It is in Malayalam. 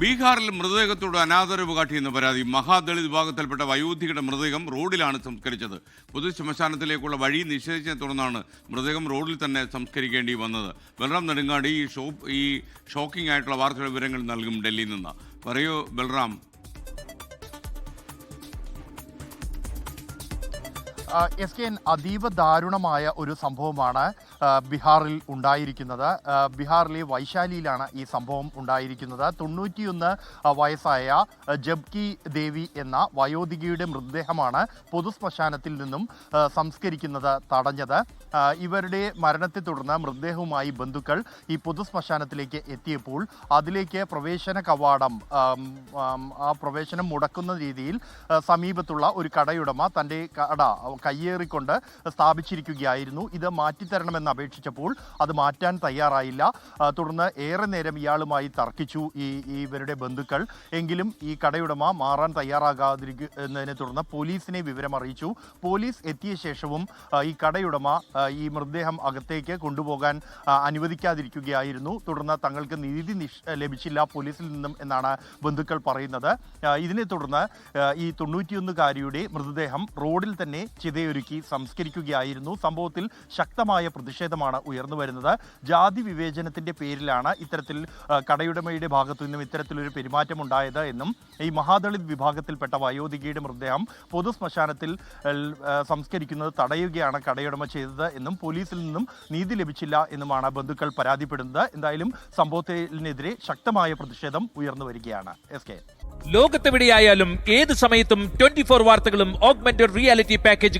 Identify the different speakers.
Speaker 1: ബീഹാറിൽ മൃതദേഹത്തോട് അനാദരവ് കാട്ടിയെന്ന പരാതി മഹാദളിത് വിഭാഗത്തിൽപ്പെട്ട വയോധികയുടെ മൃതദേഹം റോഡിലാണ് സംസ്കരിച്ചത്. പൊതു ശ്മശാനത്തിലേക്കുള്ള വഴി നിഷേധിച്ചതിനെ തുടർന്നാണ് മൃതദേഹം റോഡിൽ തന്നെ സംസ്കരിക്കേണ്ടി വന്നത്. ബൽറാം നെടുങ്ങാടി ഈ ഷോ ഈ ഷോക്കിംഗ് ആയിട്ടുള്ള വാർത്തയുടെ വിവരങ്ങൾ നൽകും ഡൽഹിയിൽ നിന്ന്. പറയൂ ബൽറാം.
Speaker 2: എസ് കെ എൻ അതീവ ദാരുണമായ ഒരു സംഭവമാണ് ബീഹാറിൽ ഉണ്ടായിരിക്കുന്നത്. ബീഹാറിലെ വൈശാലിയിലാണ് ഈ സംഭവം ഉണ്ടായിരിക്കുന്നത്. തൊണ്ണൂറ്റിയൊന്ന് വയസ്സായ ജബ്കി ദേവി എന്ന വയോധികയുടെ മൃതദേഹമാണ് പൊതുശ്മശാനത്തിൽ നിന്നും സംസ്കരിക്കുന്നത് തടഞ്ഞത്. ഇവരുടെ മരണത്തെ തുടർന്ന് മൃതദേഹവുമായി ബന്ധുക്കൾ ഈ പൊതുശ്മശാനത്തിലേക്ക് എത്തിയപ്പോൾ അതിലേക്ക് പ്രവേശന കവാടം ആ പ്രവേശനം മുടക്കുന്ന രീതിയിൽ സമീപത്തുള്ള ഒരു കടയുടമ തന്റെ കട കയ്യേറിക്കൊണ്ട് സ്ഥാപിച്ചിരിക്കുകയായിരുന്നു. ഇത് മാറ്റിത്തരണമെന്ന് അപേക്ഷിച്ചപ്പോൾ അത് മാറ്റാൻ തയ്യാറായില്ല. തുടർന്ന് ഏറെ നേരം ഇയാളുമായി തർക്കിച്ചു ഈ ഇവരുടെ ബന്ധുക്കൾ. എങ്കിലും ഈ കടയുടമ മാറാൻ തയ്യാറാകാതിരിക്കുന്നതിനെ തുടർന്ന് പോലീസിനെ വിവരം അറിയിച്ചു പോലീസ് എത്തിയ ശേഷവും ഈ കടയുടമ ഈ മൃതദേഹം അകത്തേക്ക് കൊണ്ടുപോകാൻ അനുവദിക്കാതിരിക്കുകയായിരുന്നു. തുടർന്ന് തങ്ങൾക്ക് നീതി ലഭിച്ചില്ല പോലീസിൽ നിന്നും എന്നാണ് ബന്ധുക്കൾ പറയുന്നത്. ഇതിനെ തുടർന്ന് ഈ തൊണ്ണൂറ്റിയൊന്നുകാരിയുടെ മൃതദേഹം റോഡിൽ തന്നെ ചിതയൊരുക്കി സംസ്കരിക്കുകയായിരുന്നു. സംഭവത്തിൽ ശക്തമായ പ്രതിഷേധമാണ് ഉയർന്നു വരുന്നത്. ജാതി വിവേചനത്തിന്റെ പേരിലാണ് ഇത്തരത്തിൽ കടയുടമയുടെ ഭാഗത്തു നിന്നും ഇത്തരത്തിലൊരു പെരുമാറ്റം ഉണ്ടായത് എന്നും ഈ മഹാദളിത് വിഭാഗത്തിൽപ്പെട്ട വയോധികയുടെ മൃതദേഹം പൊതു ശ്മശാനത്തിൽ സംസ്കരിക്കുന്നത് തടയുകയാണ് കടയുടമ ചെയ്തത് എന്നും പോലീസിൽ നിന്നും നീതി ലഭിച്ചില്ല എന്നുമാണ് ബന്ധുക്കൾ പരാതിപ്പെടുന്നത്. എന്തായാലും സംഭവത്തിനെതിരെ ശക്തമായ പ്രതിഷേധം ഉയർന്നു വരികയാണ്. S K.
Speaker 3: ലോകത്തെവിടെയായാലും ഏത് സമയത്തും ട്വന്റി ഫോർ വാർത്തകളും ഓഗ്മെന്റഡ് റിയാലിറ്റി പാക്കേജുകളും